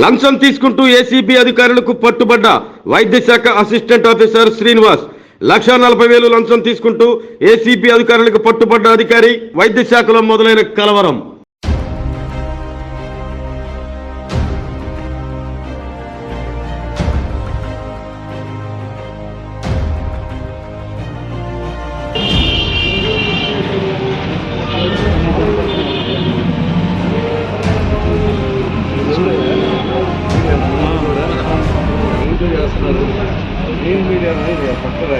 లంచం తీసుకుంటూ ఏసీబీ అధికారులకు పట్టుబడ్డ వైద్య శాఖ అసిస్టెంట్ ఆఫీసర్ శ్రీనివాస్. లక్ష నలభై వేలు లంచం తీసుకుంటూ ఏసీబీ అధికారులకు పట్టుబడ్డ అధికారి వైద్య శాఖలో మొదలైన కలవరం. నేను మీడియా పక్కన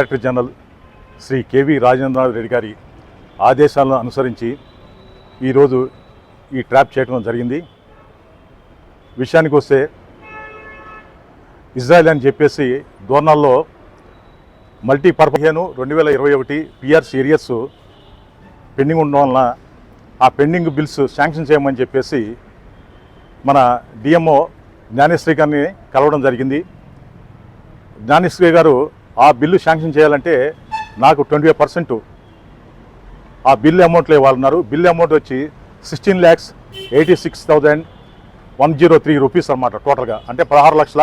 director general Shri KV Rajendranath Reddy గారి ఆదేశాలను అనుసరించి ఈరోజు ఈ ట్రాప్ చేయడం జరిగింది. విషయానికి వస్తే ఇజ్రాయెల్ అని చెప్పేసి ధోరణాల్లో మల్టీ పర్పహేను రెండు వేల ఇరవై ఒకటి పిఆర్ సీరియస్ పెండింగ్ ఉండడం వలన ఆ పెండింగ్ బిల్స్ శాంక్షన్ చేయమని చెప్పేసి మన డిఎంఓ జ్ఞానేశ్వరి గారిని కలవడం జరిగింది. జ్ఞానేశ్వరి గారు ఆ బిల్లు శాంక్షన్ చేయాలంటే నాకు ట్వంటీ పర్సెంట్ ఆ బిల్లు అమౌంట్లో ఇవ్వాలన్నారు బిల్ అమౌంట్ వచ్చి sixteen lakhs eighty six thousand one zero three rupees అనమాట టోటల్గా. అంటే పదహారు లక్షల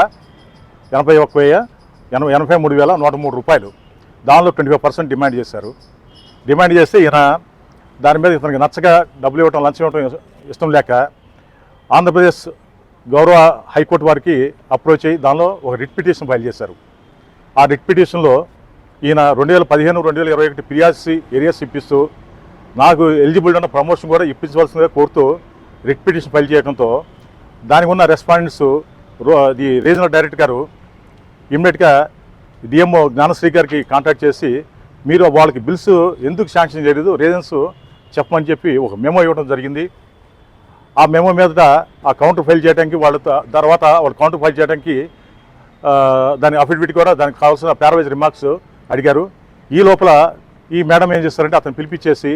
ఎనభై ఒక్క వెయ్యి ఎనభై ఎనభై మూడు వేల నూట మూడు రూపాయలు. దానిలో ట్వంటీ ఫైవ్ పర్సెంట్ డిమాండ్ చేశారు. డిమాండ్ చేస్తే ఈయన దాని మీద ఇతనికి నచ్చక డబ్బులు ఇవ్వటం లంచం ఇవ్వటం ఇష్టం లేక ఆంధ్రప్రదేశ్ గౌరవ హైకోర్టు వారికి అప్రోచ్ అయ్యి దానిలో ఒక రిట్ పిటిషన్ ఫైల్ చేశారు. ఆ రిట్ పిటిషన్లో ఈయన రెండు వేల పదిహేను రెండు వేల ఇరవై ఒకటి పియాసి ఏరియాస్ ఇప్పిస్తూ నాకు ఎలిజిబుల్ ఉన్న ప్రమోషన్ కూడా ఇప్పించవలసిందిగా కోరుతూ రిట్ పిటిషన్ ఫైల్ చేయడంతో దానికి ఉన్న రెస్పాండెంట్స్ ది రీజనల్ డైరెక్టర్ గారు ఇమ్మీడియట్గా డిఎంఓ జ్ఞానశ్రీ గారికి కాంటాక్ట్ చేసి మీరు వాళ్ళకి బిల్స్ ఎందుకు శాంక్షన్ చేయలేదు రీజన్స్ చెప్పమని చెప్పి ఒక మెమో ఇవ్వడం జరిగింది. ఆ మెమో మీద ఆ కౌంటర్ ఫైల్ చేయడానికి వాళ్ళ తర్వాత వాళ్ళు కౌంటర్ ఫైల్ చేయడానికి దాని అఫిడవిట్ కూడా దానికి కావాల్సిన ప్యారవైజ్ రిమార్క్స్ అడిగారు. ఈ లోపల ఈ మేడం ఏం చేస్తారంటే అతను పిలిపించేసి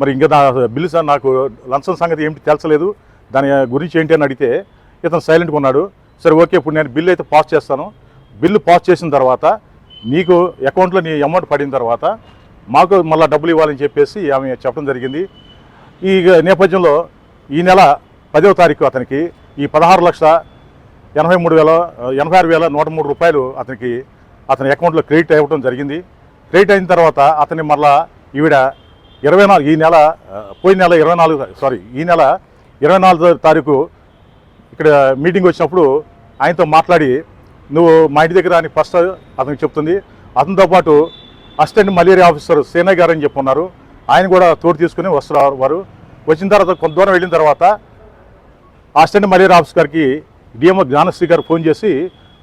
మరి ఇంకా నా బిల్లు సార్ నాకు లంచం సంగతి ఏమిటి తెలుసలేదు దాని గురించి ఏంటి అని అడిగితే ఇతను సైలెంట్గా ఉన్నాడు. సరే ఓకే ఇప్పుడు నేను బిల్లు అయితే పాస్ చేస్తాను. బిల్లు పాస్ చేసిన తర్వాత నీకు అకౌంట్లో నీ అమౌంట్ పడిన తర్వాత మాకు మళ్ళీ డబ్బులు ఇవ్వాలని చెప్పేసి ఆమె చెప్పడం జరిగింది. ఈ నేపథ్యంలో ఈ నెల పదవ తారీఖు అతనికి ఈ పదహారు లక్షల ఎనభై మూడు వేల ఎనభై ఆరు వేల నూట మూడు రూపాయలు అతనికి అతని అకౌంట్లో క్రెడిట్ అవ్వడం జరిగింది. క్రెడిట్ అయిన తర్వాత అతని మళ్ళా ఈవిడ ఇరవై నాలుగు ఈ నెల పోయిన నెల ఇరవై నాలుగు సారీ ఈ నెల ఇరవై నాలుగో తారీఖు ఇక్కడ మీటింగ్ వచ్చినప్పుడు ఆయనతో మాట్లాడి నువ్వు మా ఇంటి దగ్గర అని ఫస్ట్ అతనికి చెప్తుంది. అతనితో పాటు అసిస్టెంట్ మలేరియా ఆఫీసర్ సేనయ్య గారు అని చెప్పున్నారు ఆయన కూడా తోడు తీసుకుని వస్తున్నారు. వారు వచ్చిన తర్వాత కొంత దూరం వెళ్ళిన తర్వాత అసిస్టెంట్ మలేరియా ఆఫీస్ గారికి డిఎంఓ జ్ఞానశ్రీ గారు ఫోన్ చేసి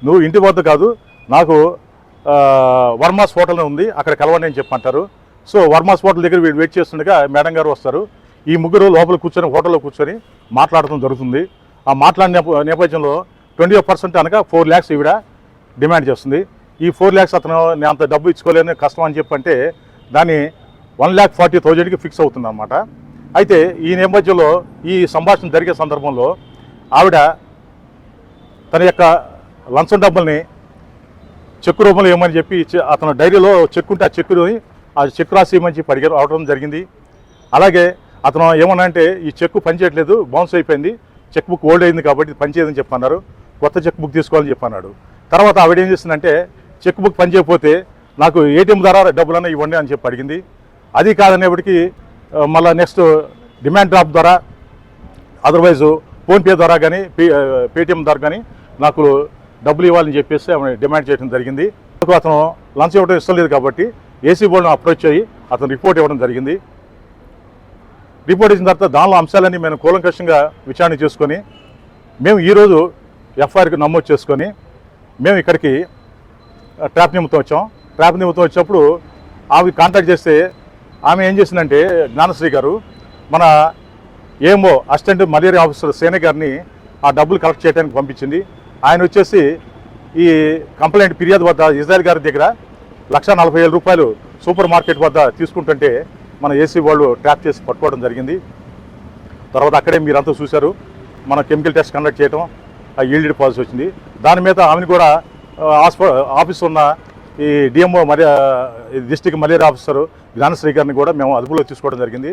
నువ్వు ఇంటి వద్ద కాదు నాకు వర్మాస్ హోటల్ ఉంది అక్కడ కలవండి అని చెప్పంటారు. సో వర్మాస్ హోటల్ దగ్గర వీడు వెయిట్ చేస్తుండగా మేడం గారు వస్తారు. ఈ ముగ్గురు లోపల కూర్చొని హోటల్లో కూర్చొని మాట్లాడటం జరుగుతుంది. ఆ మాట్లాడిన నేపథ్యంలో ట్వంటీ పర్సెంట్ అనగా ఫోర్ ల్యాక్స్ ఈవిడ డిమాండ్ చేస్తుంది. ఈ ఫోర్ ల్యాక్స్ అతను నేను అంత డబ్బు ఇచ్చుకోలేని కష్టం అని చెప్పంటే దాన్ని వన్ ల్యాక్ ఫార్టీ థౌజండ్కి ఫిక్స్ అవుతుంది అనమాట అయితే ఈ నేపథ్యంలో ఈ సంభాషణ జరిగే సందర్భంలో ఆవిడ తన యొక్క లంచం డబ్బుల్ని చెక్కు రూపంలో ఇవ్వమని చెప్పి అతను డైరీలో చెక్ ఉంటే ఆ చెక్కుని ఆ చెక్ రాసి ఇవ్వమని చెప్పి అడిగారు అవడం జరిగింది. అలాగే అతను ఏమన్నా అంటే ఈ చెక్కు పనిచేయట్లేదు బౌన్స్ అయిపోయింది చెక్ బుక్ ఓల్డ్ అయింది కాబట్టి పనిచేయదని చెప్పన్నారు కొత్త చెక్ బుక్ తీసుకోవాలని చెప్పన్నాడు. తర్వాత ఆవిడ ఏం చేసిందంటే చెక్ బుక్ పనిచేయకపోతే నాకు ఏటీఎం ద్వారా డబ్బులన్నా ఇవ్వండి అని చెప్పి అడిగింది. అది కాదనేప్పటికీ మళ్ళీ మళ్ళా నెక్స్ట్ డిమాండ్ డ్రాప్ ద్వారా అదర్వైజ్ ఫోన్పే ద్వారా కానీ పేటిఎం ద్వారా కానీ నాకు డబ్బులు ఇవ్వాలని చెప్పేసి ఆమె డిమాండ్ చేయడం జరిగింది. అతను లంచ్ ఇవ్వడం ఇష్టం లేదు కాబట్టి ఏసీ బోర్డును అప్రోచ్ అయ్యి అతను రిపోర్ట్ ఇవ్వడం జరిగింది. రిపోర్ట్ ఇచ్చిన తర్వాత దానిలో అంశాలన్నీ మేము కూలంకషంగా విచారణ చేసుకొని మేము ఈరోజు ఎఫ్ఐఆర్కి నమోదు చేసుకొని మేము ఇక్కడికి ట్రాప్ నిమిత్తం వచ్చాం. ట్రాప్ నిమిత్తం వచ్చినప్పుడు ఆమె కాంటాక్ట్ చేస్తే ఆమె ఏం చేసిందంటే జ్ఞానశ్రీ గారు మన ఏమో అసిస్టెంట్ మలేరియా ఆఫీసర్ సేన గారిని ఆ డబ్బులు కలెక్ట్ చేయడానికి పంపించింది. ఆయన వచ్చేసి ఈ కంప్లైంట్ ఫిర్యాదు వద్ద ఇజ్రాయల్ గారి దగ్గర లక్ష నలభై వేల రూపాయలు సూపర్ మార్కెట్ వద్ద తీసుకుంటుంటే మన ఏసీ వాళ్ళు ట్రాప్ చేసి పట్టుకోవడం జరిగింది. తర్వాత అక్కడే మీరంతా చూశారు. మన కెమికల్ టెస్ట్ కండక్ట్ చేయడం ఆ ఈల్డ్ పాలసీ వచ్చింది. దాని మీద ఆమెను కూడా ఆఫీస్ ఉన్న ఈ డిఎంఓ మరి డిస్టిక్ మలేరియా ఆఫీసర్ జ్ఞానశ్రీ గారిని కూడా మేము అదుపులో తీసుకోవడం జరిగింది.